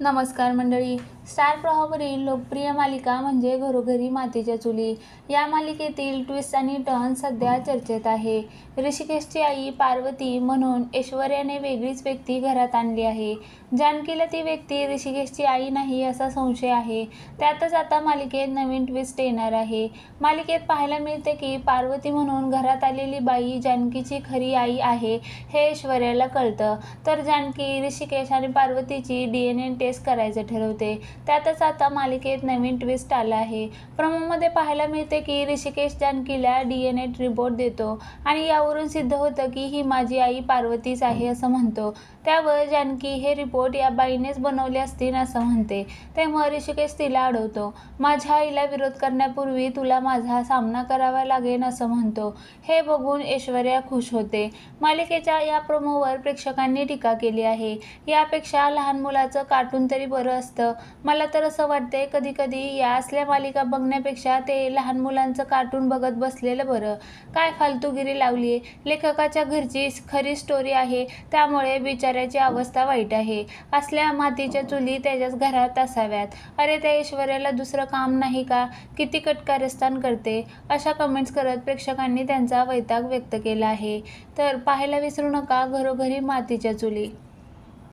नमस्कार मंडळी. स्टार प्रवाहावरील लोकप्रिय मालिका म्हणजे घरोघरी मातीच्या चुली. या मालिकेतील ट्विस्ट आणि टर्न सध्या चर्चेत आहे. ऋषिकेशची आई पार्वती म्हणून ऐश्वर्याने वेगळीच व्यक्ती घरात आणली आहे. जानकीला ती व्यक्ती ऋषिकेशची आई नाही असा संशय आहे. त्यातच आता मालिकेत नवीन ट्विस्ट येणार आहे. मालिकेत पाहायला मिळते की पार्वती म्हणून घरात आलेली बाई जानकीची खरी आई आहे हे ऐश्वर्याला कळतं. तर जानकी ऋषिकेश आणि पार्वतीची डी एन ए टेस्ट करायचं ठरवते. त्यातच आता मालिकेत नवीन ट्विस्ट आला आहे. प्रमोमध्ये पाहायला मिळते की ऋषिकेश जानकीला डी एन ए रिपोर्ट देतो आणि यावरून सिद्ध होतं की ही माझी आई पार्वतीच आहे असं म्हणतो. त्यावर जानकी हे रिपोर्ट या बाईनेच बनवले असतील असं म्हणते. तेव्हा ऋषिकेश तिला अडवतो माझ्या आईला विरोध करण्यापूर्वी तुला माझा सामना करावा लागेल असं म्हणतो. हे बघून ऐश्वर्या खुश होते. मालिकेच्या या प्रोमोवर प्रेक्षकांनी टीका केली आहे. यापेक्षा लहान मुलाचं कार्टून तरी बरं असतं. मला तर असं वाटतंय कधी कधी या असल्या मालिका बघण्यापेक्षा ते लहान मुलांचं कार्टून बघत बसलेलं बरं. काय फालतूगिरी लावली आहे लेखकाच्या घरची खरी स्टोरी आहे त्यामुळे बिचाऱ्याची अवस्था वाईट आहे. असल्या मातीच्या चुली त्याच्याच घरात असाव्यात. अरे त्या ऐश्वर्याला दुसरं काम नाही का? किती कटकारस्थान करते? अशा कमेंट्स करत प्रेक्षकांनी त्यांचा वैताग व्यक्त केला आहे. तर पाहायला विसरू नका घरोघरी मातीच्या चुली.